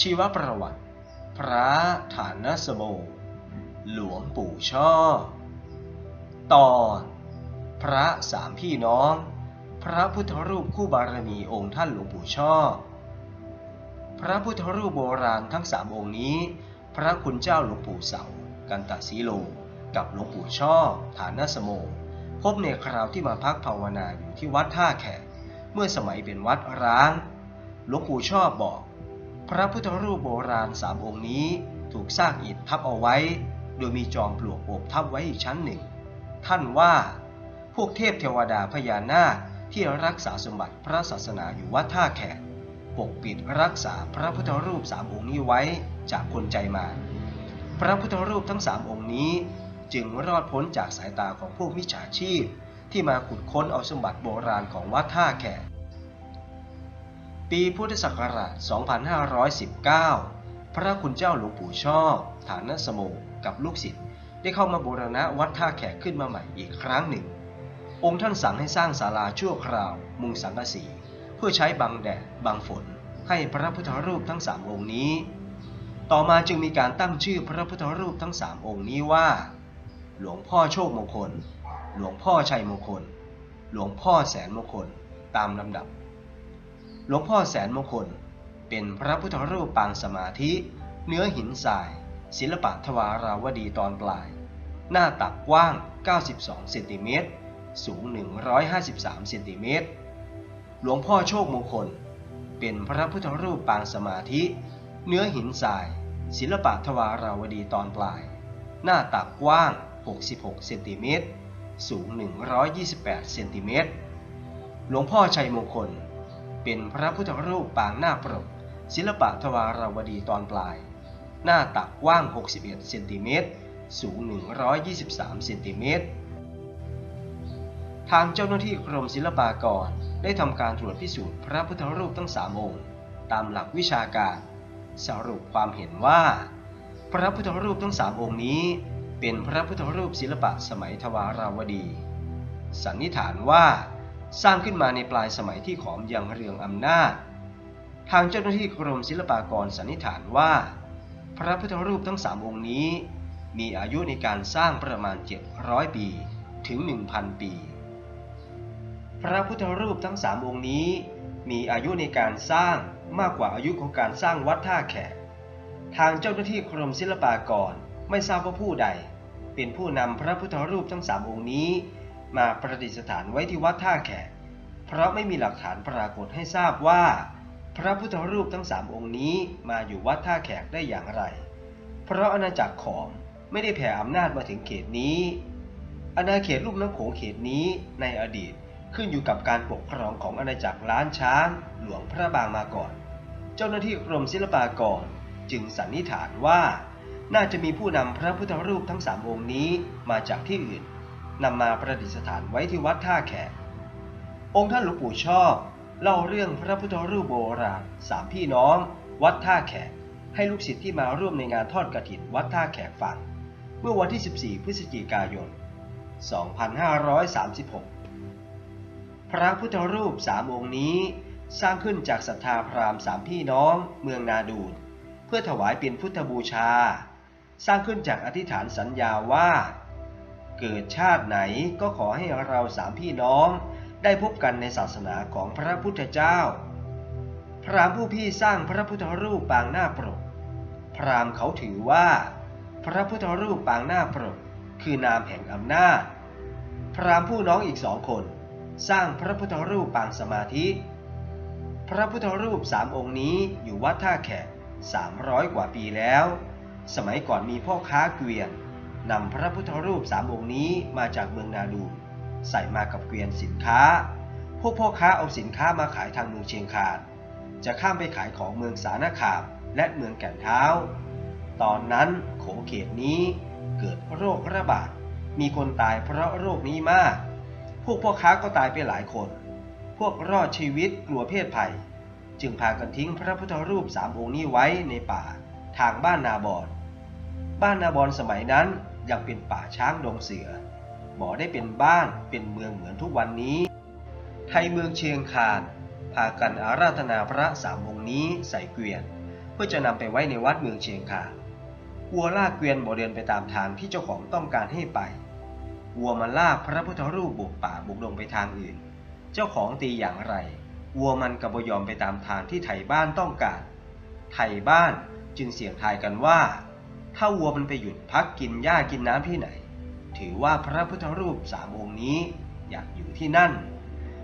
ชีวประวัติ พระฐานสโม หลวงปู่ช่อ ตอนพระสามพี่น้อง พระพุทธรูปคู่บารมีองค์ท่านหลวงปู่ช่อ พระพุทธรูปโบราณทั้งสามองค์นี้ พระคุณเจ้าหลวงปู่เสา กันตสีโล กับหลวงปู่ช่อ ฐานสโม พบในคราวที่มาพักภาวนาอยู่ที่วัดท่าแขกเมื่อสมัยเป็นวัดร้าง หลวงปู่ชอบบอก พระพุทธรูปโบราณสามองค์นี้ถูกสร้างอิฐทับเอาไว้ โดยมีจอมปลวกโอบทับไว้อีกชั้นหนึ่ง ท่านว่า พวกเทพเทวดาพญานาคที่รักษาสมบัติพระศาสนาอยู่วัดท่าแขกปกปิดรักษาพระพุทธรูปสามองค์นี้ไว้จากคนใจมารพระพุทธรูปทั้งสามองค์นี้ จึงรอดพ้นจากสายตาของพวกมิจฉาชีพ ที่มาขุดค้นเอาสมบัติโบราณของวัดท่าแขก ปีพุทธศักราช 2519 พระคุณเจ้าหลวงปู่ช่อฐานสโมกับลูกศิษย์ได้เข้ามาบูรณะวัดท่าแขกขึ้นมาใหม่อีกครั้งหนึ่ง องค์ท่านสั่งให้สร้างศาลาชั่วคราว มุงสังกะสี เพื่อใช้บังแดดบังฝน ให้พระพุทธรูปทั้งสามองค์นี้ ต่อมาจึงมีการตั้งชื่อพระพุทธรูปทั้งสามองค์นี้ว่า หลวงพ่อโชคมงคล หลวงพ่อชัยมงคล หลวงพ่อแสนมงคล ตามลำดับ หลวงพ่อแสนมงคล เป็นพระพุทธรูปปางสมาธิ เนื้อหินทราย ศิลปะทวาราวดีตอนปลาย หน้าตักกว้าง 92 เซนติเมตร สูง 153 เซนติเมตร หลวงพ่อโชคมงคล เป็นพระพุทธรูปปางสมาธิ เนื้อหินทราย ศิลปะทวาราวดีตอนปลาย หน้าตักกว้าง 66 เซนติเมตร สูง 128 เซนติเมตร หลวงพ่อชัยมงคล เป็นพระพุทธรูปปางหน้าปรก ศิลปะทวารวดีตอนปลาย หน้าตักกว้าง 61เซนติเมตรสูง 123เซนติเมตรทางเจ้าหน้าที่กรมศิลปากรได้ทำการตรวจพิสูจน์พระพุทธรูปทั้งสามองค์ ตามหลักวิชาการ สรุปความเห็นว่า พระพุทธรูปทั้งสามองค์นี้ เป็นพระพุทธรูปศิลปะสมัยทวาราวดี สันนิษฐานว่า สร้างขึ้นมาในปลายสมัยที่ขอมยังเรืองอำนาจ ทางเจ้าหน้าที่กรมศิลปากรสันนิษฐานว่า พระพุทธรูปทั้งสามองค์นี้ มีอายุในการสร้างประมาณ 700 ปีถึง 1,000 ปี พระพุทธรูปทั้งสามองค์นี้ มีอายุในการสร้างมากกว่าอายุของการสร้างวัดท่าแขก ทางเจ้าหน้าที่กรมศิลปากรไม่ทราบว่าผู้ใด เป็นผู้นำพระพุทธรูปทั้งสามองค์นี้ มาประดิษฐานไว้ที่วัดท่าแขก เพราะไม่มีหลักฐานปรากฏให้ทราบว่า พระพุทธรูปทั้งสามองค์นี้มาอยู่วัดท่าแขกได้อย่างไร เพราะอาณาจักรขอมไม่ได้แผ่อำนาจมาถึงเขตนี้ อาณาเขตลุ่มน้ำโขงเขตนี้ในอดีตขึ้นอยู่กับการปกครองของอาณาจักรล้านช้าง หลวงพระบางมาก่อน เจ้าหน้าที่กรมศิลปากรจึงสันนิษฐานว่า น่าจะมีผู้นำพระพุทธรูปทั้งสามองค์นี้มาจากที่อื่น นำมาประดิษฐานไว้ที่วัดท่าแขก องค์ท่านหลวงปู่ชอบเล่าเรื่องพระพุทธรูปโบราณสามพี่น้อง วัดท่าแขก ให้ลูกศิษย์ที่มาร่วมในงานทอดกฐินวัดท่าแขกฟัง เมื่อวันที่ 14 พฤศจิกายน 2536 พระพุทธรูปสามองค์นี้สร้างขึ้นจากศรัทธาพราหมณ์สามพี่น้องเมืองนาดูนเพื่อถวายเป็นพุทธบูชา สร้างขึ้นจากอธิษฐานสัญญาว่า เกิดชาติไหนก็ขอให้เราสามพี่น้องได้พบกันในศาสนาของพระพุทธเจ้า พราหมณ์ผู้พี่สร้างพระพุทธรูปปางหน้าปรก พราหมณ์เขาถือว่า พระพุทธรูปปางหน้าปรก คือนามแห่งอำนาจ พราหมณ์ผู้น้องอีกสองคน สร้างพระพุทธรูปปางสมาธิ พระพุทธรูปสามองค์นี้อยู่วัดท่าแขก300 กว่าปีแล้ว สมัยก่อนมีพ่อค้าเกวียน นำพระพุทธรูปสามองค์นี้มาจากเมืองนาดูนใส่มากับเกวียนสินค้า พวกพ่อค้าเอาสินค้ามาขายทางเมืองเชียงคาน จะข้ามไปขายของเมืองสารคามและเมืองแก่นเท้า ตอนนั้นโขเขตนี้เกิดโรคระบาด มีคนตายเพราะโรคนี้มาก พวกพ่อค้าก็ตายไปหลายคน พวกรอดชีวิตกลัวเพศภัย จึงพากันทิ้งพระพุทธรูปสามองค์นี้ไว้ในป่า ทางบ้านนาบอน บ้านนาบอนสมัยนั้น ยังเป็นป่าช้างดงเสือ บ่ได้เป็นบ้านเป็นเมืองเหมือนทุกวันนี้ ไทยเมืองเชียงคาน พากันอาราธนาพระสามองค์นี้ใส่เกวียน เพื่อจะนำไปไว้ในวัดเมืองเชียงคานวัวลากเกวียนบ่เดินไปตามทางที่เจ้าของต้องการให้ไป วัวมันลากพระพุทธรูปบุกป่าบุกดงไปทางอื่น เจ้าของตีอย่างไร วัวมันก็บ่ยอมไปตามทางที่ไถบ้านต้องการไถบ้านจึงเสี่ยงทายกันว่า ถ้าวัวมันไปหยุดพักกินหญ้ากินน้ำที่ไหน ถือว่าพระพุทธรูปสามองค์นี้อยากอยู่ที่นั่น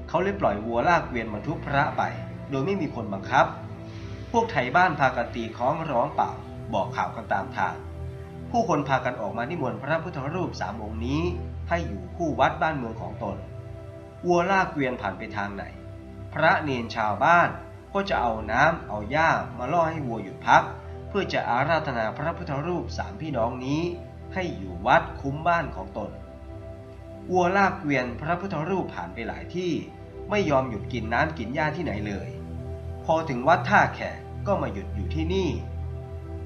เขาเลยปล่อยวัวลากเกวียนบรรทุกพระไป โดยไม่มีคนบังคับ พวกไทยบ้านพากันตีคล้องร้องเป่าบอกข่าวกันตามทาง ผู้คนพากันออกมานิมนต์พระพุทธรูปสามองค์นี้ ให้อยู่คู่วัดบ้านเมืองของตน วัวลากเกวียนผ่านไปทางไหน พระเนนชาวบ้านก็จะเอาน้ำเอาหญ้ามาล่อให้วัวหยุดพัก เพื่อจะอาราธนาพระพุทธรูปสามพี่น้องนี้ให้อยู่วัดคุ้มบ้านของตน วัวลากเกวียนพระพุทธรูปผ่านไปหลายที่ ไม่ยอมหยุดกินน้ำกินหญ้าที่ไหนเลย พอถึงวัดท่าแขกก็มาหยุดอยู่ที่นี่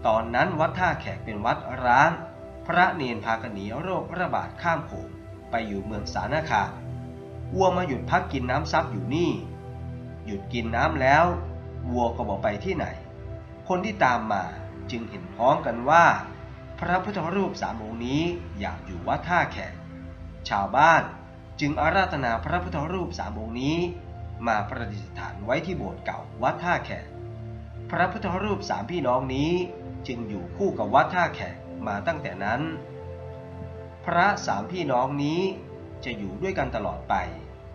ตอนนั้นวัดท่าแขกเป็นวัดร้าง พระเนนพากันหนีโรคระบาดข้ามโขงไปอยู่เมืองสานาคาวัวมาหยุดพักกินน้ำซับอยู่นี่ หยุดกินน้ำแล้ว วัวก็บอกไปที่ไหน คนที่ตามมาจึงเห็นพ้องกันว่า พระพุทธรูปสามองค์นี้อยากอยู่วัดท่าแขกชาวบ้านจึงอาราธนาพระพุทธรูปสามองค์นี้ มาประดิษฐานไว้ที่โบสถ์เก่าวัดท่าแขกพระพุทธรูปสามพี่น้องนี้ จึงอยู่คู่กับวัดท่าแขกมาตั้งแต่นั้น พระสามพี่น้องนี้จะอยู่ด้วยกันตลอดไป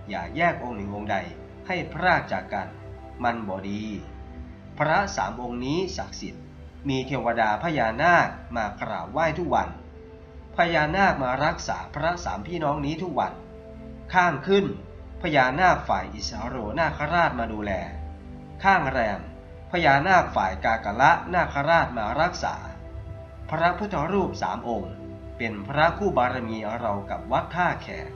อย่าแยกองค์หนึ่งองค์ใดให้พรากจากกัน มันบอดี พระสามองค์นี้ศักดิ์สิทธิ์ มีเทวดาพญานาคมากราบไหว้ทุกวัน พญานาคมารักษาพระสามพี่น้องนี้ทุกวัน ข้างขึ้น พญานาคฝ่ายอิสาโรนาคราชมาดูแล ข้างแรม พญานาคฝ่ายกากละนาคราชมารักษา พระพุทธรูปสามองค์ เป็นพระคู่บารมีเรากับวัดท่าแขก